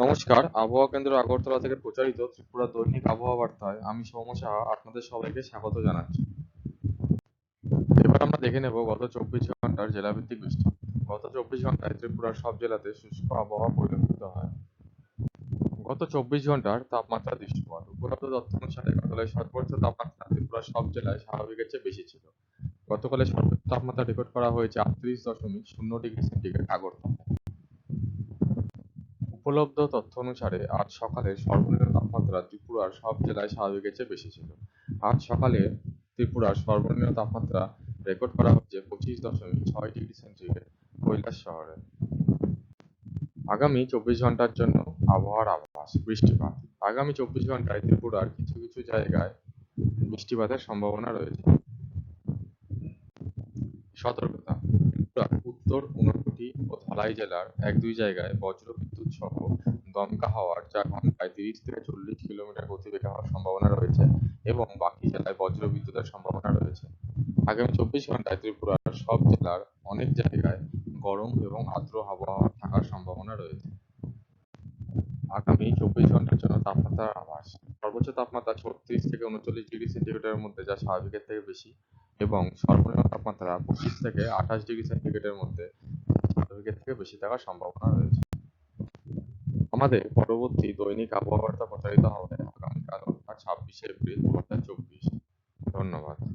নমস্কার। আবহাওয়া কেন্দ্র আগরতলা থেকে প্রচারিত ত্রিপুরা দৈনিক আবহাওয়া বার্তায় আমি সৌম সাহা, আপনাদের সবাইকে স্বাগত জানাচ্ছি। এবার আমরা দেখে নেব গত চব্বিশ ঘণ্টার জেলাভিত্তিক বৃষ্টিপাত গত চব্বিশ ঘন্টায় ত্রিপুরার সব জেলাতে শুষ্ক আবহাওয়া পরিলক্ষিত হয়। গত চব্বিশ ঘণ্টার তাপমাত্রা দৃশ্যমান। উপলব্ধ তথ্য অনুসারে গতকালের সর্বোচ্চ তাপমাত্রা ত্রিপুরার সব জেলায় স্বাভাবিকের চেয়ে বেশি ছিল। গতকালের সর্বোচ্চ তাপমাত্রা রেকর্ড করা হয়েছে আটত্রিশ দশমিক শূন্য ডিগ্রি সেন্টিগ্রেড আগরতলায় উপলব্ধ তথ্য অনুসারে আজ সকালে সর্বনিম্ন তাপমাত্রা ত্রিপুরার সব জেলায় স্বাভাবিকের চেয়ে বেশি ছিল। আজ সকালে ত্রিপুরার সর্বনিম্ন তাপমাত্রা রেকর্ড করা হচ্ছে পঁচিশ দশমিক ছয় ডিগ্রি সেন্টিগ্রেড কৈলাস শহরে। আগামী চব্বিশ ঘণ্টার জন্য আবহাওয়ার আভাস, বৃষ্টিপাত। আগামী চব্বিশ ঘন্টায় ত্রিপুরার কিছু কিছু জায়গায় বৃষ্টিপাতের সম্ভাবনা রয়েছে। সতর্কতা। উত্তর ঊনকোটি ও ধলাই জেলার এক দুই জায়গায় বজ্র বিদ্যুৎ সহ দমকা হওয়ার যা ঘন্টায় তিরিশ থেকে চল্লিশ কিলোমিটার গতিবেগে হওয়ার সম্ভাবনা রয়েছে এবং বাকি জেলায় বজ্র বিদ্যুতের সম্ভাবনা রয়েছে। আগামী চব্বিশ ঘন্টায় ত্রিপুরার সব জেলার অনেক জায়গায় গরম এবং আর্দ্র আবহাওয়া থাকার সম্ভাবনা রয়েছে। আগামী চব্বিশ ঘণ্টার জন্য তাপমাত্রার আভাস সর্বোচ্চ তাপমাত্রা ছত্রিশ থেকে উনচল্লিশ ডিগ্রি সেন্টিগ্রেডের মধ্যে, যা স্বাভাবিকের থেকে বেশি এবং সর্বনিম্ন তাপমাত্রা পঁচিশ থেকে আঠাশ ডিগ্রি সেন্টিগ্রেডের মধ্যে স্বাভাবিকের থেকে বেশি থাকার সম্ভাবনা রয়েছে। আমাদের পরবর্তী দৈনিক আবহাওয়া বার্তা প্রচারিত হবে আগামীকাল, অর্থাৎ ছাব্বিশে এপ্রিল দু হাজার চব্বিশ। ধন্যবাদ।